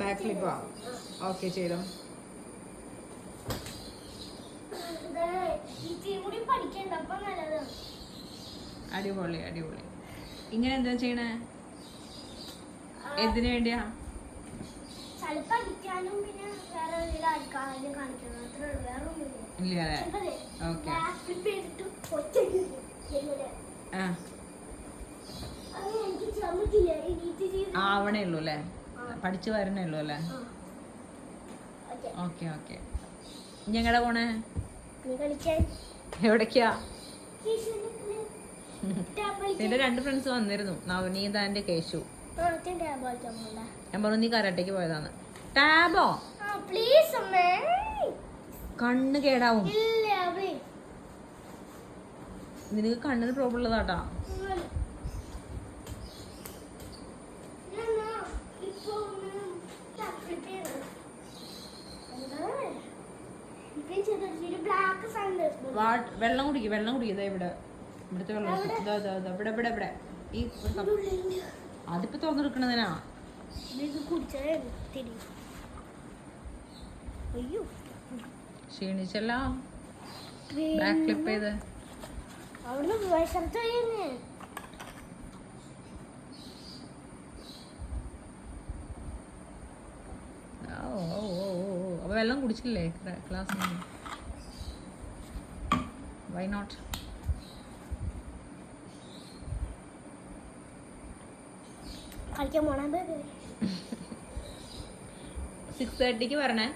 Back ഫ്ലിപ്പാ okay ചെയ്തോ. അടിപൊളി അടിപൊളി. ഇങ്ങനെ എന്താ ചെയ്യണേ? എന്തിനു വേണ്ടിയാ? ഇല്ല ആവണേ ഉള്ളൂ അല്ലേ? പഠിച്ചു വരണേ ഉള്ളൂ അല്ലേ. ഓക്കേ. ഓക്കെ ഞങ്ങളുടെ പോണേ? എവിടേക്കാ. നിന്റെ രണ്ട് ഫ്രണ്ട്സ് വന്നിരുന്നു. നവനീത എന്റെ കേശു. ഞാൻ പറഞ്ഞു നീ കരാട്ടേക്ക് പോയതാണ്. ടാബോ? പ്ലീസ്. കണ്ണ് കേടാവും. നിനക്ക് കണ്ണിന് പ്രോബ്ലം ഉള്ളതാട്ടാ. വെള്ളം കുടിക്കും വെള്ളം കുടിക്കും. ഇവിടെ ഇവിടുത്തെ വെള്ളം ഇവിടെ ഇവിടെ ഇവിടെ. ഈ. അതിപ്പോ തുറന്നെടുക്കണതിനാ? ക്ഷീണിച്ചല്ലോ. ബാക്ക് ക്ലിപ്പ് ചെയ്ത്. അവിടുന്ന് വിശർത്ത് കഴിഞ്ഞേ ഓ. വെള്ളം കുടിച്ചില്ലേ? ക്ലാസ് വൈ നോട്ട് സിക്സ് തേർട്ടിക്ക് വരണേ